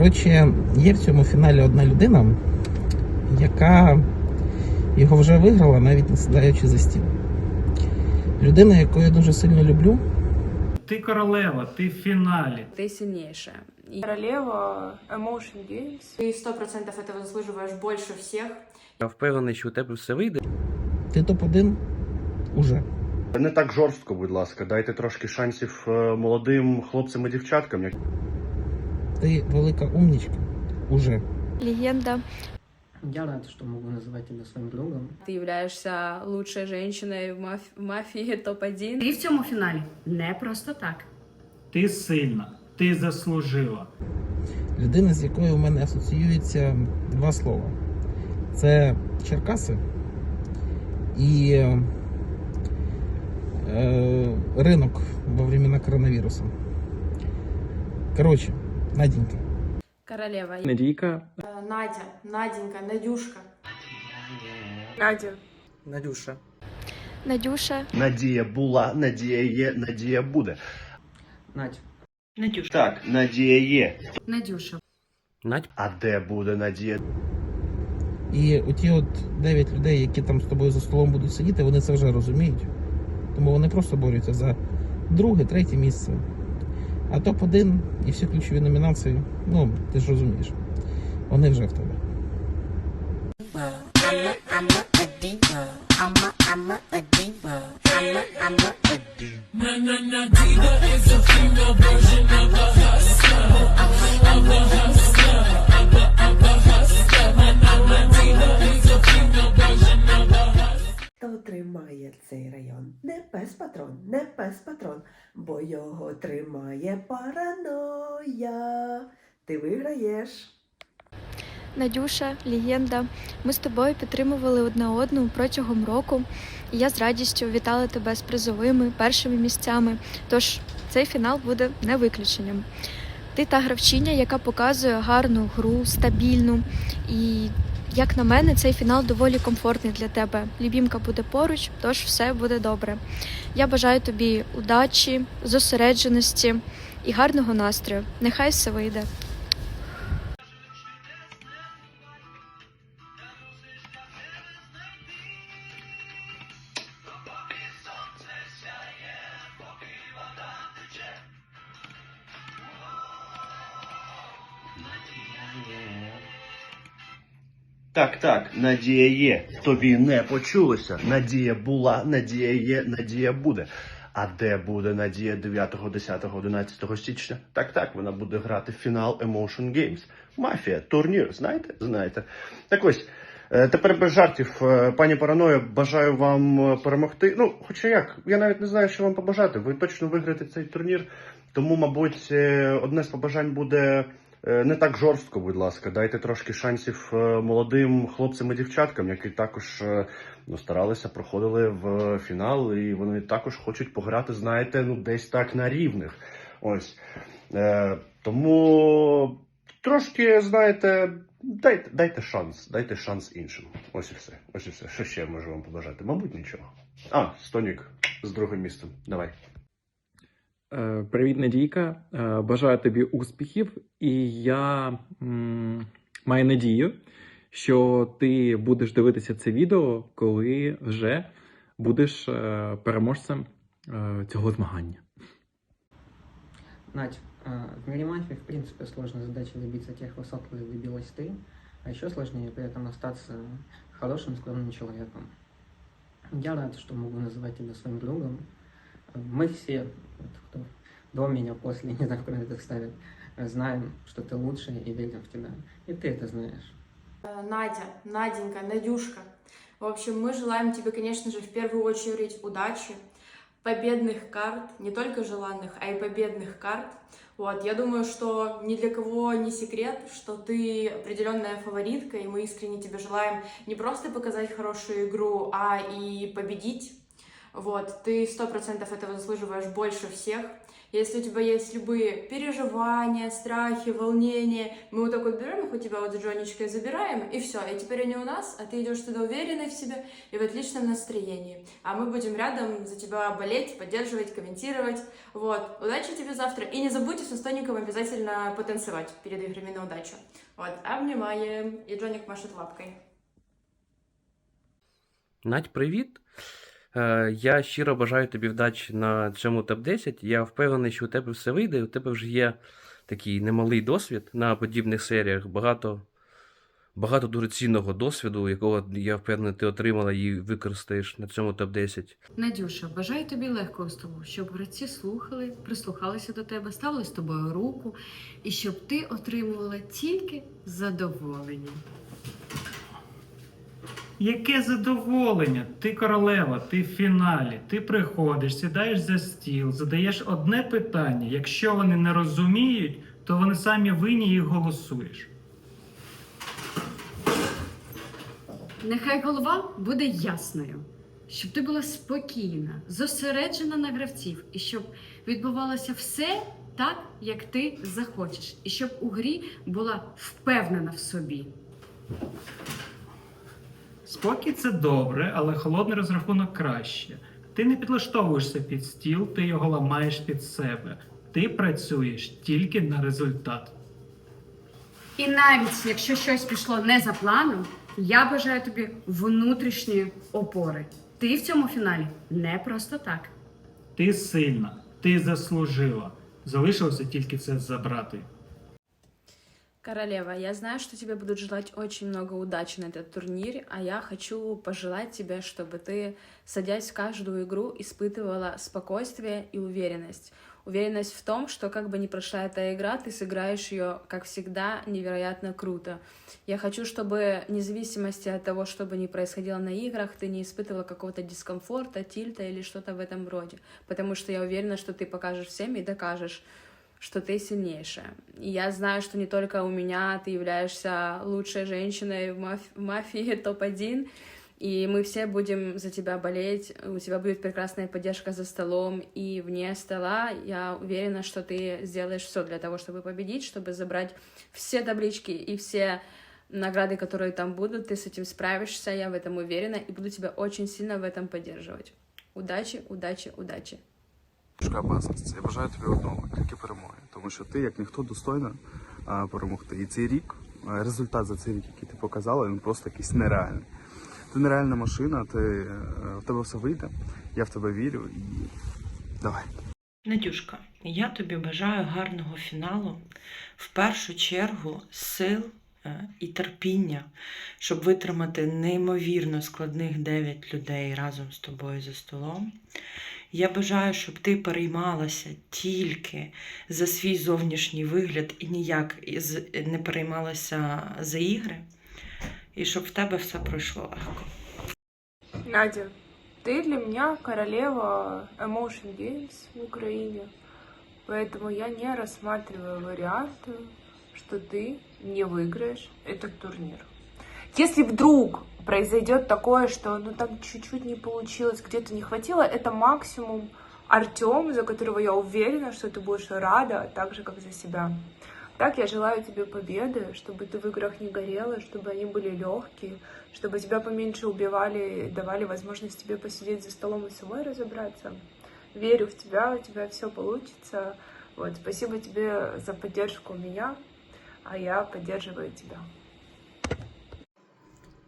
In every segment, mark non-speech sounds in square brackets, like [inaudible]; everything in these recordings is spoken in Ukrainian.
Коротше, є в цьому фіналі одна людина, яка його вже виграла, навіть не сідаючи за стіл. Людина, яку я дуже сильно люблю, Ти королева, ти в фіналі. Ты сильнейшая. И Королева Emotion Games. ты сто процентов этого заслуживаешь больше всех. Я впевнений, що у тебе все вийде. ти топ-1 уже. Не так жорстко, будь ласка, дайте трошки шансів е, молодим хлопцям і дівчаткам. Ти велика умнічка уже. легенда. Я рад, что могу называть тебя своим другом. Ты являешься лучшей женщиной в, маф- в мафии топ-1. Ти в цьому фіналі не просто так. Ти сильна, ти заслужила. Людина, з якою в мене асоціюється два слова. Це Черкаси і е, ринок во времена коронавірусу. Коротше, Наденька. Королева. Надійка, Э, Надя, Наденька, Надюшка. Надя. Надюша. Надюша, Надія була, надія є, надія буде. Надь, Надюш. Так, надія є. Надюша. Надь. А де буде надія? І оті от 9 людей, які там з тобою за столом будуть сидіти, вони це вже розуміють. Тому вони просто борються за друге, третє місце. А топ-1 і всі ключові номінації, ну, ти ж розумієш, вони вже в тебе. Хто тримає цей район? Не пес патрон, не пес патрон, бо його тримає параноя. Ти виграєш. Надюша, легенда. Ми з тобою підтримували одна одну протягом року. І я з радістю вітала тебе з призовими першими місцями. Тож цей фінал буде не виключенням. Ти та гравчиня, яка показує гарну гру, стабільну. І як на мене, цей фінал доволі комфортний для тебе. Любімка буде поруч, тож все буде добре. Я бажаю тобі удачі, зосередженості і гарного настрою. Нехай все вийде. Так, так, надія є. Тобі не почулося. Надія була, надія є, надія буде. А де буде Надія 9, 10, 11 січня? Так, так, вона буде грати в фінал Emotion Games. Мафія, турнір, знаєте? Знаєте. Так ось, е, тепер без жартів, Е, пані Параноя, бажаю вам е, перемогти. Ну, хоча як, я навіть не знаю, що вам побажати. Ви точно виграєте цей турнір. Тому, мабуть, одне з побажань буде не так жорстко, будь ласка. Дайте трошки шансів е, молодим хлопцям і дівчаткам, які також е, ну, старалися, проходили в фінал, і вони також хочуть пограти, знаєте, ну десь так на рівних. Ось. Е, тому трошки, знаєте, дайте, дайте шанс, дайте шанс іншим. Ось і все. Ось і все. Що ще можу вам побажати? Мабуть, нічого. А, Стонік з другим місцем. Давай. Е, Привіт, Надійка. Е, Бажаю тобі успіхів, і я м, маю надію, що ти будеш дивитися це відео, коли вже будеш е, переможцем е, цього змагання. Надь, э, в мире мафии, в принципе, сложная задача добиться тех высот, которые добилась ты, а еще сложнее при этом остаться хорошим, скромным человеком. Я рад, что могу называть тебя своим другом. Мы все, кто до меня, после, [laughs] не знаю, куда это э, знаем, что ты лучший и верим в тебя. И ты это знаешь. Э, Надя, Наденька, Надюшка. В общем, мы желаем тебе, конечно же, в первую очередь удачи, победных карт, не только желанных, а и победных карт. Вот, я думаю, что ни для кого не секрет, что ты определенная фаворитка, и мы искренне тебе желаем не просто показать хорошую игру, а и победить. Вот, ты сто процентов этого заслуживаешь больше всех. Если у тебя есть любые переживания, страхи, волнения, мы вот так вот берем их у тебя вот с Джонечкой забираем, и все, и теперь они у нас, а ты идешь туда уверенный в себе и в отличном настроении. А мы будем рядом за тебя болеть, поддерживать, комментировать. Вот, удачи тебе завтра. И не забудьте с Антоником обязательно потанцевать перед играми на удачу. Вот, обнимаем. И Джоник машет лапкой. Надь, привіт. Е, Я щиро бажаю тобі вдачі на цьому топ-10. Я впевнений, що у тебе все вийде. У тебе вже є такий немалий досвід на подібних серіях. Багато, багато дуже цінного досвіду, якого я впевнений, ти отримала і використаєш на цьому топ-10. Надюша, бажаю тобі легкого столу, щоб гравці слухали, прислухалися до тебе, ставили з тобою руку, і щоб ти отримувала тільки задоволення. Яке задоволення! Ти королева, ти в фіналі, ти приходиш, сідаєш за стіл, задаєш одне питання. Якщо вони не розуміють, то вони самі винні і голосуєш. Нехай голова буде ясною, щоб ти була спокійна, зосереджена на гравців, і щоб відбувалося все так, як ти захочеш, і щоб у грі була впевнена в собі. Спокій це добре, але холодний розрахунок краще. Ти не підлаштовуєшся під стіл, ти його ламаєш під себе. Ти працюєш тільки на результат. І навіть якщо щось пішло не за планом, я бажаю тобі внутрішньої опори. Ти в цьому фіналі не просто так. Ти сильна, ти заслужила. Залишилося тільки це забрати. Королева, я знаю, что тебе будут желать очень много удачи на этот турнире, а я хочу пожелать тебе, чтобы ты, садясь в каждую игру, испытывала спокойствие и уверенность. Уверенность в том, что как бы ни прошла эта игра, ты сыграешь ее, как всегда, невероятно круто. Я хочу, чтобы, вне зависимости от того, что бы ни происходило на играх, ты не испытывала какого-то дискомфорта, тильта или что-то в этом роде. Потому что я уверена, что ты покажешь всем и докажешь, что ты сильнейшая. И я знаю, что не только у меня ты являешься лучшей женщиной в, маф- в мафии [laughs] топ-1, и мы все будем за тебя болеть, у тебя будет прекрасная поддержка за столом и вне стола. Я уверена, что ты сделаешь все для того, чтобы победить, чтобы забрать все таблички и все награды, которые там будут. Ты с этим справишься, я в этом уверена, и буду тебя очень сильно в этом поддерживать. Удачи, удачи, удачи. Баскс, я бажаю тобі одного, тільки перемоги. Тому що ти, як ніхто, достойна перемогти. І цей рік, результат за цей рік, який ти показала, він просто якийсь нереальний. Ти нереальна машина, ти, е, в тебе все вийде, я в тебе вірю і давай. Надюшка, я тобі бажаю гарного фіналу. В першу чергу сил е, і терпіння, щоб витримати неймовірно складних 9 людей разом з тобою за столом. Я бажаю, щоб ти переймалася тільки за свій зовнішній вигляд і ніяк із- не переймалася за ігри, і щоб в тебе все пройшло легко. Надя, ты для меня королева Emotion Games в Украине, поэтому я не рассматриваю варианты, что ты не выиграешь этот турнир. Если вдруг произойдет такое, что ну там чуть-чуть не получилось, где-то не хватило, это максимум Артем, за которого я уверена, что ты будешь рада, так же, как за себя. Так я желаю тебе победы, чтобы ты в играх не горела, чтобы они были легкие, чтобы тебя поменьше убивали, давали возможность тебе посидеть за столом и самой разобраться. Верю в тебя, у тебя все получится. Вот, спасибо тебе за поддержку меня, а я поддерживаю тебя.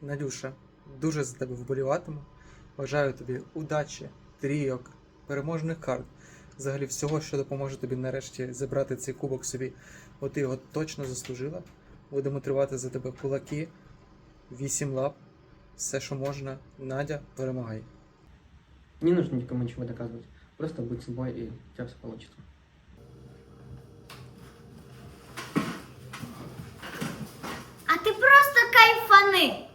Надюша, дуже за тебе вболіватиму. Бажаю тобі удачі, трійок, переможних карт, взагалі всього, що допоможе тобі нарешті забрати цей кубок собі. Бо ти його точно заслужила. Будемо тривати за тебе кулаки, вісім лап, все, що можна. Надя, перемагай. Не нужно никому ничего доказывать. Просто будь собой, и у тебя все получится. А ти просто кайфани!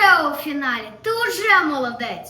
Уже у фіналі, ти уже молодець!